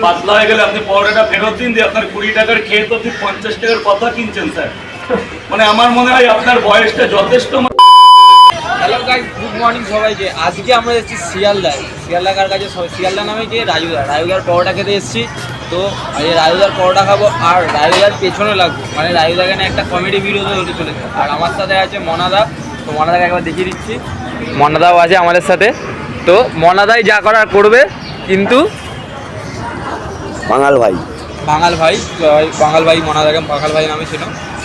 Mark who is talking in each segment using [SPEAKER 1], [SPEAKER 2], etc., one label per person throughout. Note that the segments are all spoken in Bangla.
[SPEAKER 1] পাতলা হয়ে গেলে আপনি পরোটাটা ফেরত দিন দিয়ে আপনার কুড়ি টাকার খেয়ে তো আপনি পঞ্চাশ টাকার কথা কিনছেন, স্যার। মানে আমার মনে হয় আপনার বয়সটা যথেষ্ট
[SPEAKER 2] হ্যালো গাইস গুড মর্নিং সবাইকে। আজকে আমরা এসেছি শিয়ালদায়। শিয়ালদাকার কাছে? সবাই- শিয়ালদা নামে যে রাজুদা রাজুদার পরোটা খেতে এসেছি। তো এই রাজুদার পরোটা খাব আর রাজুদার পেছনে লাগবো। মানে রাজুদা এখানে একটা কমেডি ভিডিও হতে চলেছে। আর আমার সাথে আছে মনাদা। তো মনাদাকে একবার দেখিয়ে দিচ্ছি। মনাদাও আছে আমাদের সাথে। তো মনাদাই যা করার করবে, কিন্তু
[SPEAKER 3] বাঙাল ভাই।
[SPEAKER 2] বাঙাল ভাই বাঙাল ভাই মনে থাকে বাঙাল ভাই নামে ছিল।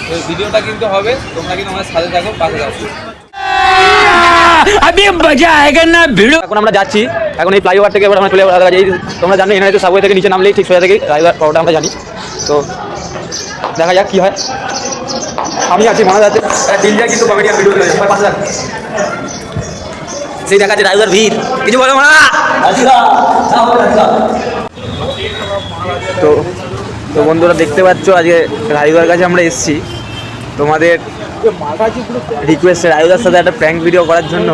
[SPEAKER 2] তো ভিডিওটা কিন্তু হবে তোমরা কিন্তু আমাদের সাথে থাকো পাশে থাকো।
[SPEAKER 4] না
[SPEAKER 2] এখন আমরা যাচ্ছি এখন আমরা চলে তো থেকে নিচে ঠিক আমরা জানি। তো দেখা যাক কী হয়। আমি আছি কিন্তু ভিডিও সেই দেখা যাচ্ছে ড্রাইভার ভিড়। কিছু বলো না তো তো বন্ধুরা দেখতে পাচ্ছ আজকে রায়ুদার কাছে আমরা এসেছি। তোমাদের রিকোয়েস্ট রায়ুদার সাথে একটা প্র্যাঙ্ক ভিডিও করার জন্য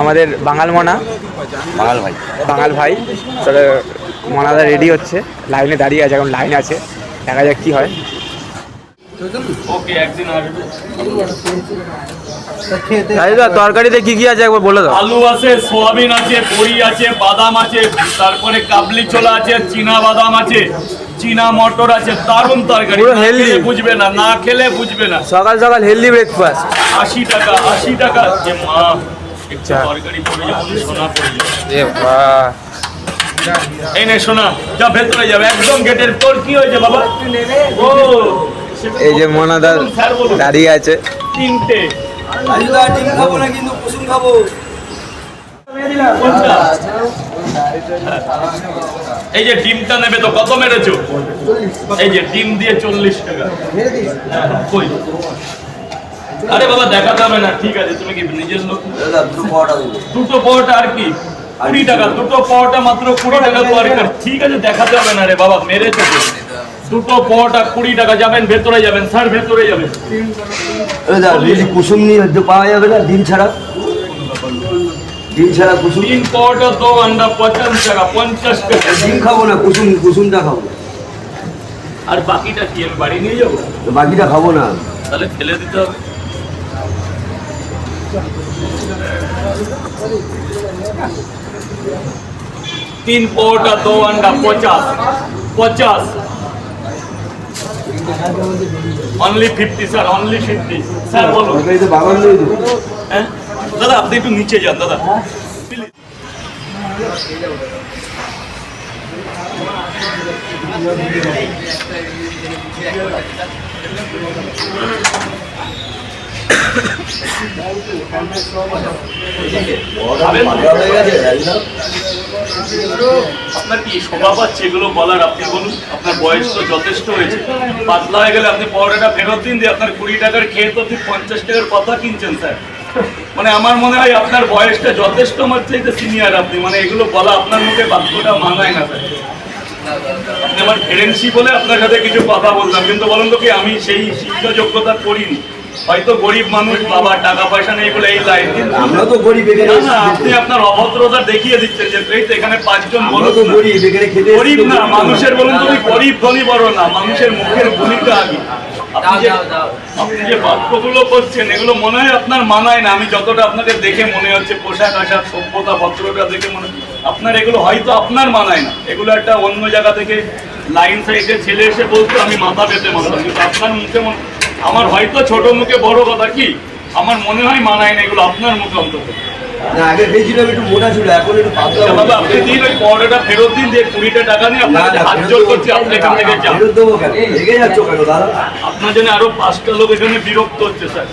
[SPEAKER 2] আমাদের বাঙাল মনা।
[SPEAKER 3] বাঙাল ভাই।
[SPEAKER 2] বাঙাল ভাই। তাহলে মনাদা রেডি হচ্ছে। লাইনে দাঁড়িয়ে আছে এখন লাইন আছে। দেখা যাক কী হয়। তরকারিতে কি কি আছে একবার বলে দাও।
[SPEAKER 1] আলু আছে সোয়াবিন আছে বড়ি আছে বাদাম আছে তারপরে কাবলি ছোলা আছে চীনা বাদাম আছে চীনা মটর আছে দারুণ তরকারি।
[SPEAKER 2] পুরো
[SPEAKER 1] না বুঝবে না না খেলে বুঝবে না।
[SPEAKER 2] সকাল সকাল হেলদি ব্রেকফাস্ট
[SPEAKER 1] আশি টাকা আশি টাকা। যে মা একটু
[SPEAKER 2] আচ্ছা।
[SPEAKER 1] তরকারি পড়ে যাবে সোনা পড়ে যাবে। এই নে সোনা যা ভেতরে যাবে একদম গেটের তোর কি হয়েছে বাবা? ও
[SPEAKER 2] এই যে মনাদা
[SPEAKER 1] স্যার বলুন
[SPEAKER 2] দাঁড়িয়ে আছে।
[SPEAKER 1] তিনটে।
[SPEAKER 3] খাব না কিন্তু খাব
[SPEAKER 1] এই যে ডিমটা নেবে তো, কত মেরেছো? এই যে ডিম দিয়ে চল্লিশ টাকা। কই? আরে বাবা, দেখাতে হবে না, ঠিক আছে, তুমি কি নিজের লোক?
[SPEAKER 3] দুটো পরোটা
[SPEAKER 1] আর কি? কুড়ি টাকা, দুটো পরোটা মাত্র কুড়ি টাকা ঠিক আছে, দেখাতে হবে না রে বাবা, মেরেছো। দুটো পরোটা কুড়ি টাকা যাবেন ভেতরে যাবেন স্যার ভেতরে যাবেন।
[SPEAKER 3] কুসুম নিয়ে পাওয়া যাবে না ডিম ছাড়া। ডিম ছাড়া কুসুম
[SPEAKER 1] তিন পরোটা দো আন্ডা পঞ্চাশ টাকা পঞ্চাশ টাকা।
[SPEAKER 3] ডিম খাব না কুসুম কুসুমটা খাব।
[SPEAKER 1] আর বাকিটা কি আমি বাড়ি নিয়ে যাব?
[SPEAKER 3] তো বাকিটা খাব না।
[SPEAKER 1] তাহলে ফেলে দিতে হবে। তিন পরোটা দো আন্ডা পচাশ পচাশ। Only fifty sir only fifty sir
[SPEAKER 3] দিয়ে
[SPEAKER 1] হ্যাঁ? দাদা আপনি একটু নিচে যান দাদা.
[SPEAKER 3] হয়ে গেছে রাজুদা
[SPEAKER 1] আপনার কি স্বভাব আছে এগুলো বলার? আপনি বলুন, আপনার বয়স তো যথেষ্ট হয়েছে। পাতলা হয়ে গেলে আপনি পরোটাটা ফেরত দিন দিয়ে আপনার কুড়ি টাকার খেয়ে তো আপনি পঞ্চাশ টাকার কথা কিনছেন, স্যার। মানে আমার মনে হয় আপনার বয়সটা যথেষ্ট আমার চাইতে সিনিয়র আপনি। মানে এগুলো বলা আপনার মুখে বাক্যটা মানায় না, স্যার। আপনি আমার ফ্রেন্ডশিপ বলে আপনার সাথে কিছু কথা বললাম, কিন্তু বলুন তো কি আমি সেই শিক্ষা যোগ্যতা করিনি? হয়তো গরিব মানুষ বাবা টাকা পয়সা নেই বলে এই লাইন
[SPEAKER 3] আমরা তো গরিব
[SPEAKER 1] আপনি আপনার অভদ্রতা দেখিয়ে দিচ্ছেন যে এই তো এখানে পাঁচজন
[SPEAKER 3] তো গরিব এখানে খেতে
[SPEAKER 1] গরিব না মানুষের বলুন তুমি গরিব ধনী বড় না মানুষের মুখের ভূমিকা আগে। আপনি যে বাক্যগুলো করছেন এগুলো মনে হয় আপনার মানায় না। আমি যতটা আপনাকে দেখে মনে হচ্ছে পোশাক আশাক সভ্যতা ভদ্রতা দেখে মনে আপনার এগুলো হয়তো আপনার মানায় না। এগুলো একটা অন্য জায়গা থেকে লাইন সাইডে ছেলে এসে বলতো আমি মাথা পেতে মানতাম। কিন্তু আপনার মুখে মনে- আমার হয়তো ছোট মুখে বড় কথা কি? আমার মনে হয় মানায় না এগুলো আপনার মুখে অন্তত।
[SPEAKER 3] না আগে খেয়েছিলাম একটু মোটা ছিল এখন একটু পাতলা
[SPEAKER 1] আচ্ছা বাবা আপনি দিন ওই পরোটাটা ফেরত দিন দিয়ে কুড়িটা টাকা নিয়ে আপনার হাত জোর করছি আপনি এখান থেকে যান
[SPEAKER 3] ফেরত দেবো কেন? রেগে যাচ্ছ কেন দাদা?
[SPEAKER 1] আপনার জন্য আরও পাঁচটা লোক এখানে বিরক্ত হচ্ছে স্যার।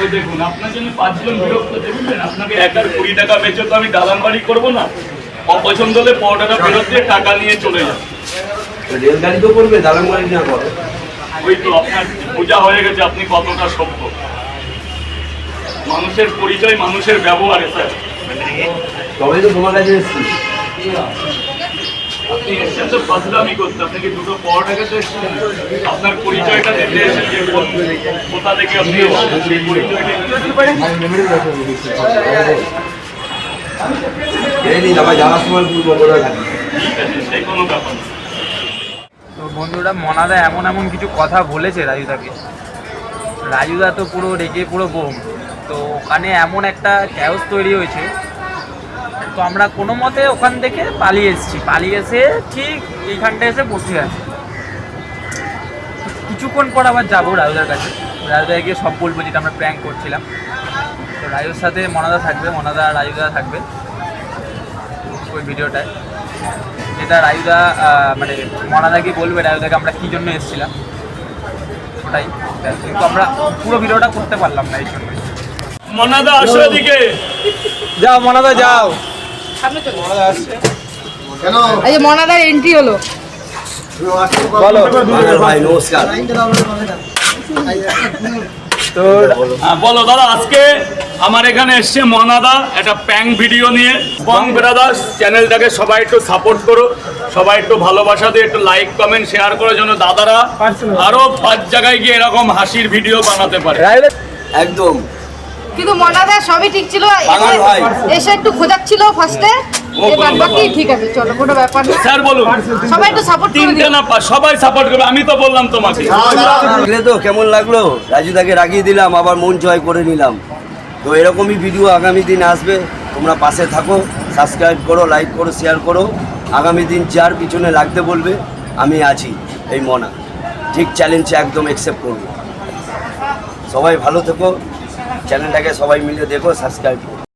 [SPEAKER 1] ওই দেখুন আপনার জন্য পাঁচজন বিরক্ত দেখবেন আপনাকে একার কুড়ি টাকা বেচে তো আমি দালান বাড়ি করব না। অপছন্দ হলে পরোটাটা ফেরত দিয়ে টাকা নিয়ে চলে যান।
[SPEAKER 3] রেলগাড়ি তো করবে দালান বাড়ি না করো।
[SPEAKER 1] ওই তো আপনার পূজা হয়ে গেছে আপনি কতটা সভ্য? মানুষের পরিচয় মানুষের ব্যবহারে স্যার।
[SPEAKER 3] তবে তো তোমার কাছে এসছি।
[SPEAKER 1] আপনি এসছেন তো ফাজলামি করতে আপনি কি দুটো আপনার পরিচয়টা দিতে এসেছেন যে কোথা থেকে আপনি সেই পরিচয়টা
[SPEAKER 3] যাওয়ার সময়
[SPEAKER 1] ঠিক আছে সেই কোনো ব্যাপার না।
[SPEAKER 2] তো বন্ধুরা, মনাদা এমন এমন কিছু কথা বলেছে রাজুদাকে। রাজুদা তো পুরো রেগে, পুরো বোম তো ওখানে এমন একটা ক্যাওস তৈরি হয়েছে। তো আমরা কোনো মতে ওখান থেকে পালিয়ে এসেছি। পালিয়ে এসে ঠিক এইখানটা এসে বসে আছি। কিছুক্ষণ পর আবার যাব রাজুদার কাছে। রাজুদাকে গিয়ে সব বলব যেটা আমরা প্র্যাঙ্ক করছিলাম। তো রাজুর সাথে মনাদা থাকবে, মনাদা রাজুদা থাকবে। ওই ভিডিওটায়। যেটা রায়ুদা মানে মনাদাকে বলবে রায়ুদাকে আমরা কী জন্য এসেছিলাম। ওটাই। কিন্তু আমরা পুরো ভিডিওটা করতে পারলাম না এই জন্য।
[SPEAKER 1] মনাদা আসো এদিকে।
[SPEAKER 2] যাও মনাদা যাও।
[SPEAKER 5] এই যে মনাদার এন্ট্রি হলো।
[SPEAKER 2] বলো।
[SPEAKER 3] ভাই নমস্কার।
[SPEAKER 2] তো
[SPEAKER 1] বলো দাদা আজকে আমার এখানে এসছে মনাদা একটা প্যাং ভিডিও নিয়ে। বং ব্রাদার্স চ্যানেলটাকে সবাই একটু সাপোর্ট করো সবাই একটু ভালোবাসা দিয়ে একটু লাইক কমেন্ট শেয়ার করার জন্য দাদারা আরও পাঁচ জায়গায় গিয়ে এরকম হাসির ভিডিও বানাতে পারে।
[SPEAKER 3] একদম।
[SPEAKER 5] কিন্তু মনাদা সবই ঠিক ছিল এসে-
[SPEAKER 3] ভাই।
[SPEAKER 5] এসে একটু খোঁজাচ্ছিল ফার্স্টে
[SPEAKER 1] ও
[SPEAKER 5] এবার
[SPEAKER 1] কোনো
[SPEAKER 5] বাকি
[SPEAKER 1] ব্যাপার
[SPEAKER 5] ঠিক আছে চলো কোনো ব্যাপার না।
[SPEAKER 1] স্যার বলুন।
[SPEAKER 5] সবাই একটু সাপোর্ট করে
[SPEAKER 1] তিনটে না পা- সবাই সাপোর্ট করবে আমি তো বললাম তোমাকে।
[SPEAKER 3] তো কেমন লাগল? রাজুদাকে রাগিয়ে দিলাম আবার মন জয় করে নিলাম। তো এরকমই ভিডিও আগামী দিন আসবে। তোমরা পাশে থাকো সাবস্ক্রাইব করো লাইক করো শেয়ার করো। আগামী দিন যার পিছনে লাগতে বলবে, আমি আছি, এই মনা। ঠিক চ্যালেঞ্জ একদম অ্যাকসেপ্ট করব। সবাই ভালো থেকো চ্যানেলটাকে সবাই মিলে দেখো সাবস্ক্রাইব করো।